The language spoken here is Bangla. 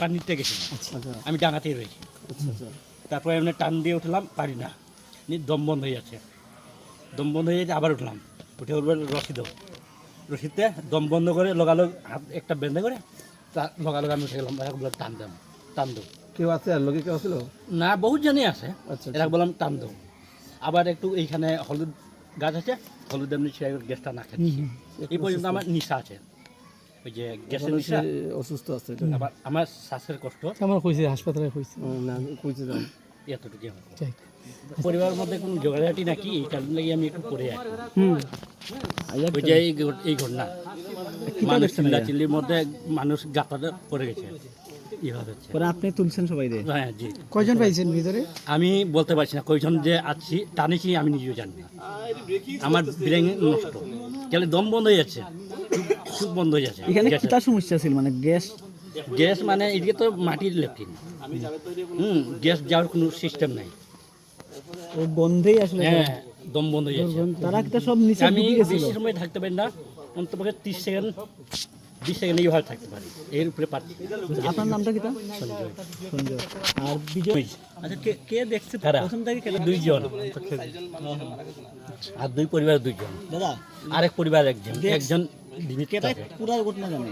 পানিতে গেছিলাম আচ্ছা আমি ডাঙাতেই রয়েছি। আচ্ছা আচ্ছা। তারপরে এমনি টান দিয়ে উঠলাম পারি না। দম বন্ধ হয়ে যাচ্ছে। দম বন্ধ হয়ে যাচ্ছে আবার উঠলাম। উঠে উঠবে রশি দাও। রশিতে দম বন্ধ করে লগালগ হাত একটা বেঁধে করে তা লগালগ আমি উঠে গেলাম এরা বললাম টান দাম টান দাও। কেউ আছে আর লোকে কেউ ছিল? না বহুত জনই আছে। আচ্ছা এরা বললাম টান দাও। আবার একটু এইখানে হলুদ গাছ আছে হলুদ এমনি ছিঁড়ে গ্যাসটা না খাচ্ছি এই পর্যন্ত আমার নিশা আছে। ওই যে গ্যাসের নিশা অসুস্থ আছে আবার আমার শ্বাসের কষ্ট। আমার কইছে? হাসপাতালে কইছে? না কইছে যান এতটুকু আমার পরিবারের মধ্যে কোনো ঝগড়াঝাটি নাকি? এই কারণে আমি একটু পড়ে আছি। হুম। ওই যে এই এই ঘটনা। মানুষ চিল্লা চিল্লির মধ্যে মানুষ গাতাটা পড়ে গেছে। পরে আপনি তুলছেন সবাই হ্যাঁ জি। কয়জন পাইছেন ভিতরে? আমি বলতে পারছি না কয়জন যে আছি টানেছি আমি নিজেও জানি না। আমার ব্রেন নষ্ট। গেলে দম বন্ধ হয়ে যাচ্ছে। চুপ বন্ধ হয়ে যাচ্ছে। এখানে। কিটা সমস্যা ছিল? মানে গ্যাস? গ্যাস মানে এদিকে তো মাটির লেট্রিন। হুম গ্যাস যাওয়ার কোনো সিস্টেম নাই। ও বন্ধেই আসলে হ্যাঁ দম বন্ধ হয়ে যাচ্ছে। তারা কিটা সব নিচে আমি বেশি সময় থাকতে পারি না অন্তপক্ষে তিরিশ সেকেন্ড বিশ সেকেন্ড এইভাবে থাকতে পারি। এর উপরে পারছি আপনার নামটা কিটা সঞ্জয়। সঞ্জয়। আর বিজয়? আচ্ছা কে কে দেখছে? প্রথম থেকে কে দুইজন। আর দুই পরিবার দুইজন। দাদা। আরেক পরিবার একজন। একজন থাকে। পুরা ঘটনা জানে